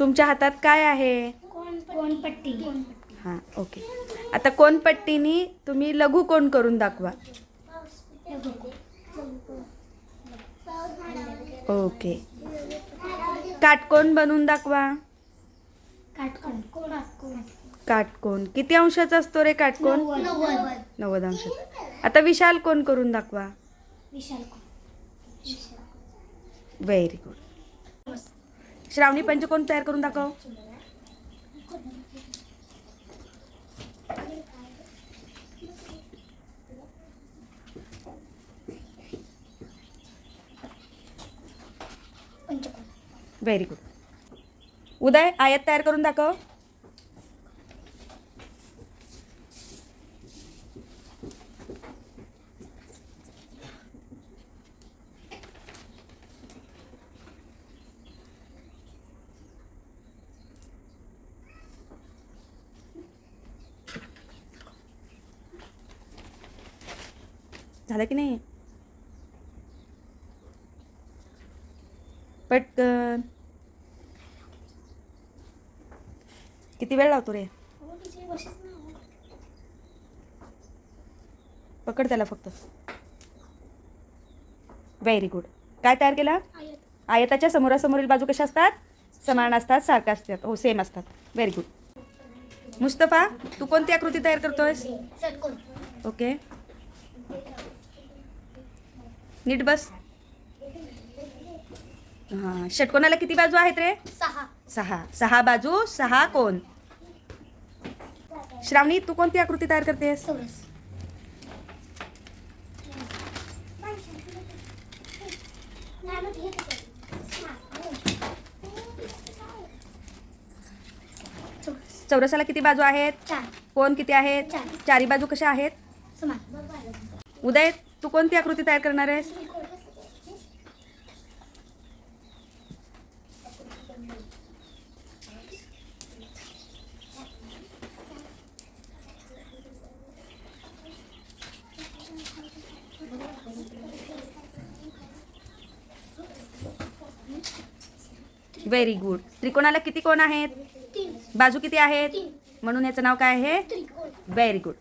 तुमच्या हातात काय आहे? कोणपट्टी. हां ओके. आता कोणपट्टीनी तुम्ही लघु कोण करून दाखवा? ओके. काटकोण बनवून दाखवा. काटकोण किती अंशाचा असतो रे काटकोण नव्वद. अंशाचा आता विशाल कोण करून दाखवा? विशाल व्हेरी गुड श्रावणी पंचकोण तयार करून दाखव. व्हेरी गुड उदय आयात तयार करून दाखव. झालं की नाही? पटकन. किती वेळ लावतो रे? पकड त्याला फक्त. व्हेरी गुड काय तयार केला? आयताच्या समोरासमोरील बाजू कशा असतात? समान असतात सारख्या असतात. हो सेम असतात. व्हेरी गुड मुस्तफा तू कोणती आकृती तयार करतोयस? ओके नीट बस. हां षटकोनाला किती बाजू आहेत रे? सहा. सहा. सहा बाजू सहा कोण? श्रावणी तू कोणती आकृती तयार करतेस? चौरस चौरस चौरसाला किती बाजू आहेत? कोण किती आहेत? चार. बाजू कशा आहेत? उदय तू कोणती आकृती तयार करणार आहेस? व्हेरी गुड त्रिकोणाला किती कोण आहेत? बाजू किती आहेत? म्हणून याचं नाव काय आहे? त्रिकोण. Very good